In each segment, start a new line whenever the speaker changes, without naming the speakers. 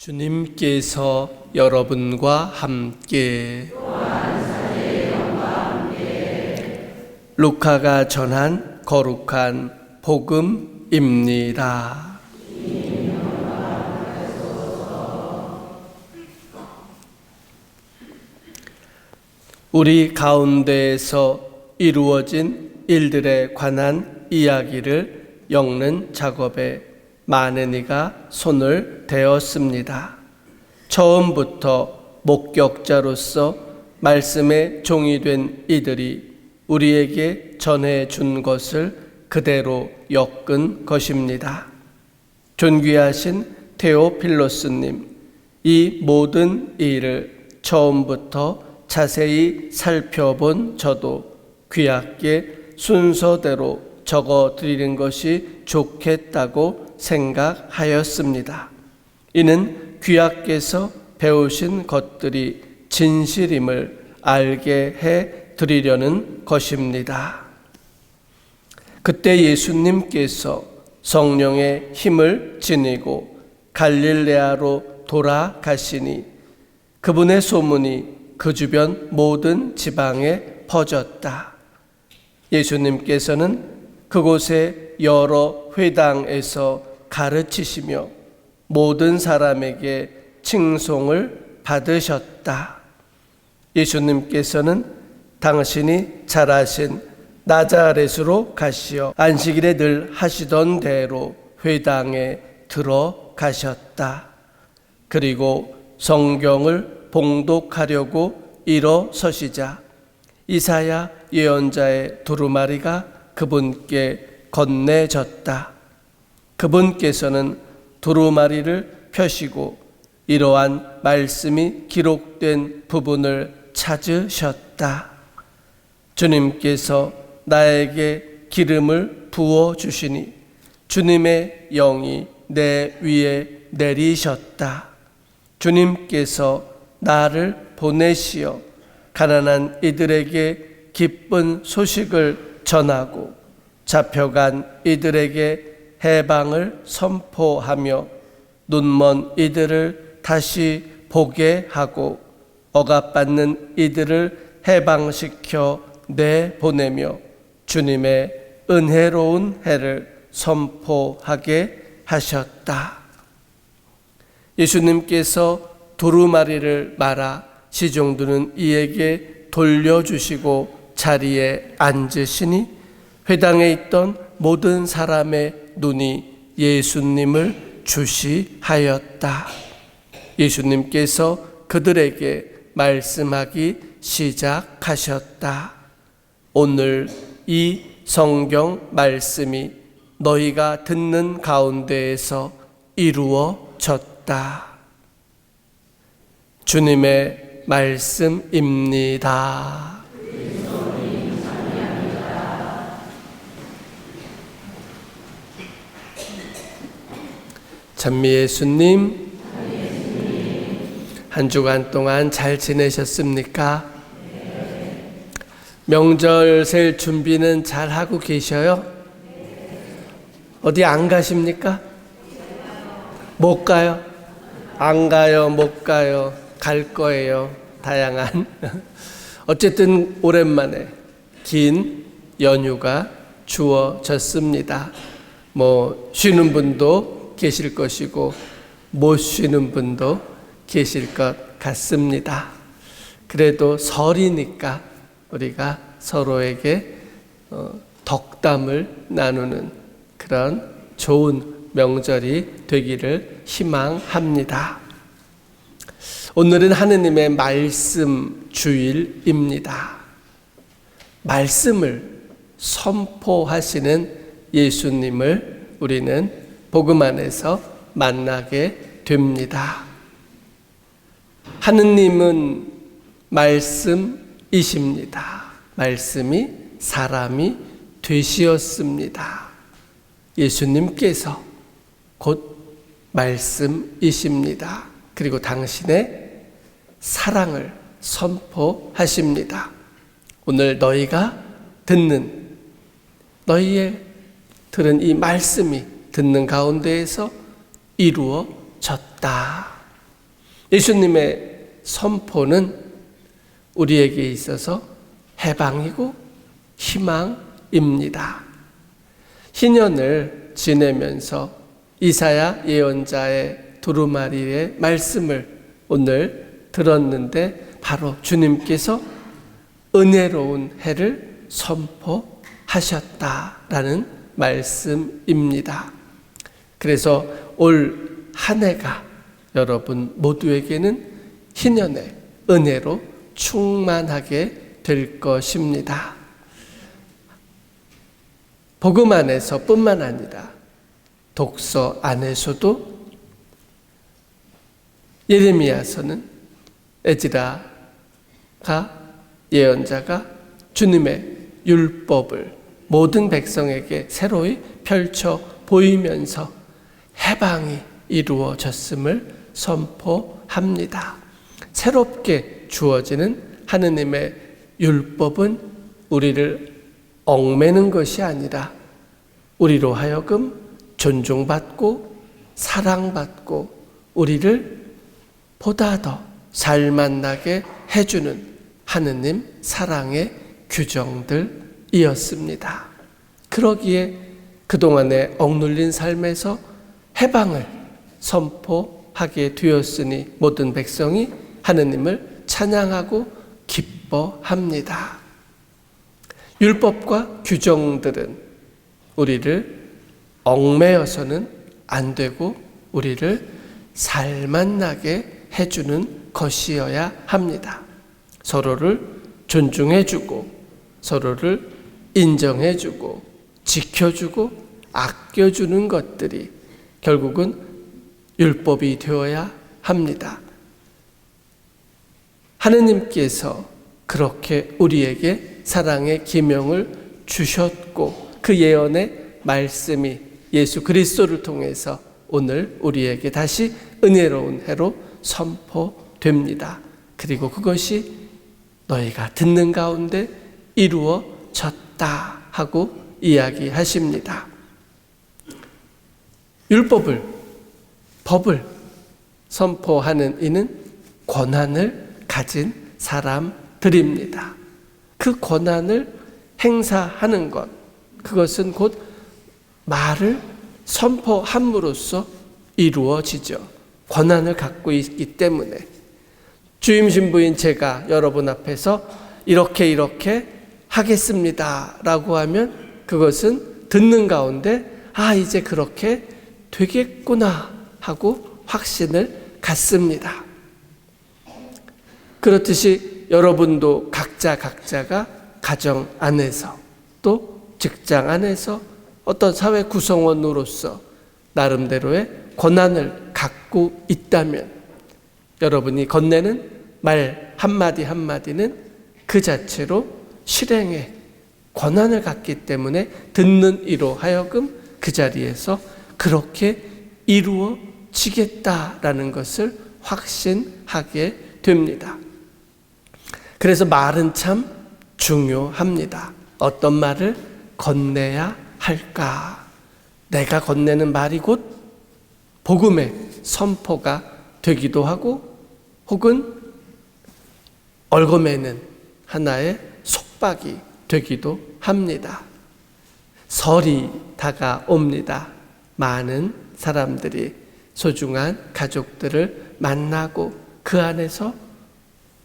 주님께서 여러분과 함께 루카가 전한 거룩한 복음입니다. 우리 가운데에서 이루어진 일들에 관한 이야기를 엮는 작업에 많은 이가 손을 대었습니다. 처음부터 목격자로서 말씀의 종이 된 이들이 우리에게 전해 준 것을 그대로 엮은 것입니다. 존귀하신 테오필로스님, 이 모든 일을 처음부터 자세히 살펴본 저도 귀하게 순서대로 적어 드리는 것이 좋겠다고 생각하였습니다. 이는 귀하께서 배우신 것들이 진실임을 알게 해 드리려는 것입니다. 그때 예수님께서 성령의 힘을 지니고 갈릴레아로 돌아가시니 그분의 소문이 그 주변 모든 지방에 퍼졌다. 예수님께서는 그곳의 여러 회당에서 가르치시며 모든 사람에게 칭송을 받으셨다. 예수님께서는 당신이 잘하신 나자렛으로 가시어 안식일에 늘 하시던 대로 회당에 들어가셨다. 그리고 성경을 봉독하려고 일어서시자 이사야 예언자의 두루마리가 그분께 건네졌다. 그분께서는 두루마리를 펴시고 이러한 말씀이 기록된 부분을 찾으셨다. 주님께서 나에게 기름을 부어 주시니 주님의 영이 내 위에 내리셨다. 주님께서 나를 보내시어 가난한 이들에게 기쁜 소식을 전하고 잡혀간 이들에게 해방을 선포하며 눈먼 이들을 다시 보게 하고 억압받는 이들을 해방시켜 내보내며 주님의 은혜로운 해를 선포하게 하셨다. 예수님께서 두루마리를 말아 시종들은 이에게 돌려주시고 자리에 앉으시니 회당에 있던 모든 사람의 눈이 예수님을 주시하였다. 예수님께서 그들에게 말씀하기 시작하셨다. 오늘 이 성경 말씀이 너희가 듣는 가운데에서 이루어졌다. 주님의 말씀입니다. 찬미 예수님, 한 주간 동안 잘 지내셨습니까? 명절 셀 준비는 잘 하고 계셔요? 어디 안 가십니까? 못 가요? 안 가요, 못 가요, 갈 거예요. 다양한. 어쨌든 오랜만에 긴 연휴가 주어졌습니다. 뭐, 쉬는 분도 계실 것이고, 못 쉬는 분도 계실 것 같습니다. 그래도 설이니까 우리가 서로에게 어, 덕담을 나누는 그런 좋은 명절이 되기를 희망합니다. 오늘은 하느님의 말씀 주일입니다. 말씀을 선포하시는 예수님을 우리는 복음 안에서 만나게 됩니다. 하느님은 말씀이십니다. 말씀이 사람이 되시었습니다. 예수님께서 곧 말씀이십니다. 그리고 당신의 사랑을 선포하십니다. 오늘 너희가 듣는 너희의 들은 이 말씀이 듣는 가운데에서 이루어졌다. 예수님의 선포는 우리에게 있어서 해방이고 희망입니다. 희년을 지내면서 이사야 예언자의 두루마리의 말씀을 오늘 들었는데 바로 주님께서 은혜로운 해를 선포하셨다라는 말씀입니다. 그래서 올 한 해가 여러분 모두에게는 희년의 은혜로 충만하게 될 것입니다. 복음 안에서 뿐만 아니라 독서 안에서도 예레미야서는 에지라가 예언자가 주님의 율법을 모든 백성에게 새로이 펼쳐 보이면서 해방이 이루어졌음을 선포합니다. 새롭게 주어지는 하느님의 율법은 우리를 얽매는 것이 아니라 우리로 하여금 존중받고 사랑받고 우리를 보다 더 살만나게 해주는 하느님 사랑의 규정들이었습니다. 그러기에 그동안의 억눌린 삶에서 해방을 선포하게 되었으니 모든 백성이 하느님을 찬양하고 기뻐합니다. 율법과 규정들은 우리를 얽매여서는 안 되고 우리를 살만나게 해주는 것이어야 합니다. 서로를 존중해주고 서로를 인정해주고 지켜주고 아껴주는 것들이 결국은 율법이 되어야 합니다. 하느님께서 그렇게 우리에게 사랑의 기명을 주셨고 그 예언의 말씀이 예수 그리스도를 통해서 오늘 우리에게 다시 은혜로운 해로 선포됩니다. 그리고 그것이 너희가 듣는 가운데 이루어졌다 하고 이야기하십니다. 율법을, 법을 선포하는 이는 권한을 가진 사람들입니다. 그 권한을 행사하는 것, 그것은 곧 말을 선포함으로써 이루어지죠. 권한을 갖고 있기 때문에. 주임 신부인 제가 여러분 앞에서 이렇게 이렇게 하겠습니다. 라고 하면 그것은 듣는 가운데 아, 이제 그렇게 되겠구나 하고 확신을 갖습니다. 그렇듯이 여러분도 각자 각자가 가정 안에서 또 직장 안에서 어떤 사회 구성원으로서 나름대로의 권한을 갖고 있다면 여러분이 건네는 말 한마디 한마디는 그 자체로 실행의 권한을 갖기 때문에 듣는 이로 하여금 그 자리에서 그렇게 이루어지겠다라는 것을 확신하게 됩니다. 그래서 말은 참 중요합니다. 어떤 말을 건네야 할까? 내가 건네는 말이 곧 복음의 선포가 되기도 하고 혹은 얽어매는 하나의 속박이 되기도 합니다. 설이 다가옵니다. 많은 사람들이 소중한 가족들을 만나고 그 안에서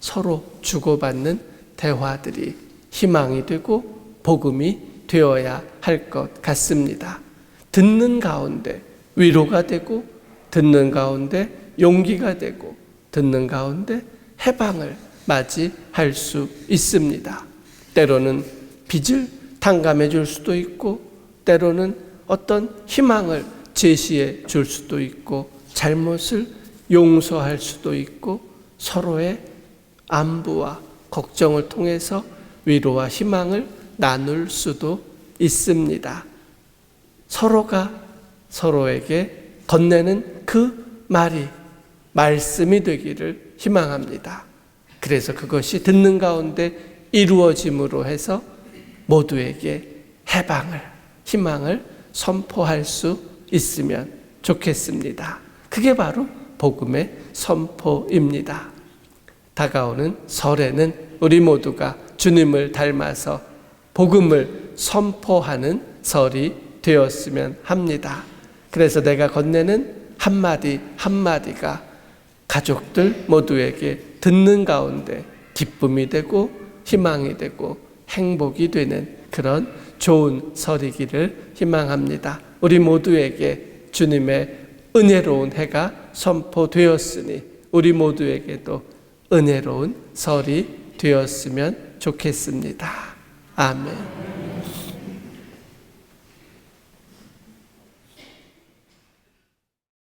서로 주고받는 대화들이 희망이 되고 복음이 되어야 할 것 같습니다. 듣는 가운데 위로가 되고 듣는 가운데 용기가 되고 듣는 가운데 해방을 맞이할 수 있습니다. 때로는 빚을 탕감해 줄 수도 있고 때로는 어떤 희망을 제시해 줄 수도 있고 잘못을 용서할 수도 있고 서로의 안부와 걱정을 통해서 위로와 희망을 나눌 수도 있습니다. 서로가 서로에게 건네는 그 말이 말씀이 되기를 희망합니다. 그래서 그것이 듣는 가운데 이루어짐으로 해서 모두에게 해방을, 희망을 선포할 수 있으면 좋겠습니다. 그게 바로 복음의 선포입니다. 다가오는 설에는 우리 모두가 주님을 닮아서 복음을 선포하는 설이 되었으면 합니다. 그래서 내가 건네는 한마디 한마디가 가족들 모두에게 듣는 가운데 기쁨이 되고 희망이 되고 행복이 되는 그런 좋은 설이기를 희망합니다. 우리 모두에게 주님의 은혜로운 해가 선포되었으니 우리 모두에게도 은혜로운 설이 되었으면 좋겠습니다. 아멘.